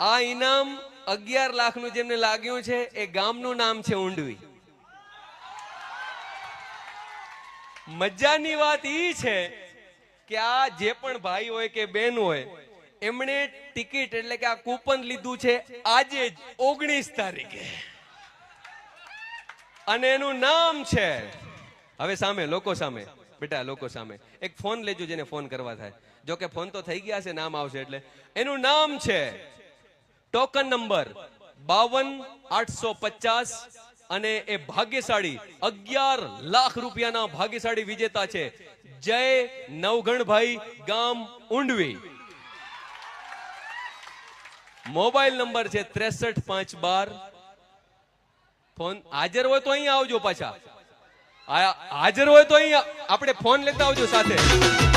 આ ઇનામ અગિયાર લાખનું જેમને લાગ્યું છે, એ ગામનું નામ છે ઊંડવી. મજાની વાત ઈ છે કે આ જે પણ ભાઈ હોય કે બેન હોય, એમણે ટિકિટ એટલે કે આ કૂપન લીધું છે આજે જ ઓગણીસ તારીખે. અને એનું નામ છે, હવે સામે, લોકો સામે, બેટા, લોકો સામે. એક ફોન લેજો જેને ફોન કરવા થાય. જો કે ફોન તો થઈ ગયા છે, નામ આવશે એટલે. એનું નામ છે ટોકન નંબર બાવન આઠસો પચાસ અને એ ભાગ્યશાળી અગિયાર લાખ રૂપિયાના ભાગ્યશાળી વિજેતા છે. જય નવગણભાઈ ગામ ઊંડવી. મોબાઈલ નંબર છે ત્રેસઠ પાંચ બાર. ફોન હાજર હોય તો અહીંયા આવજો પાછા. હાજર હોય તો અહીંયા આપણે ફોન લેતા આવજો સાથે.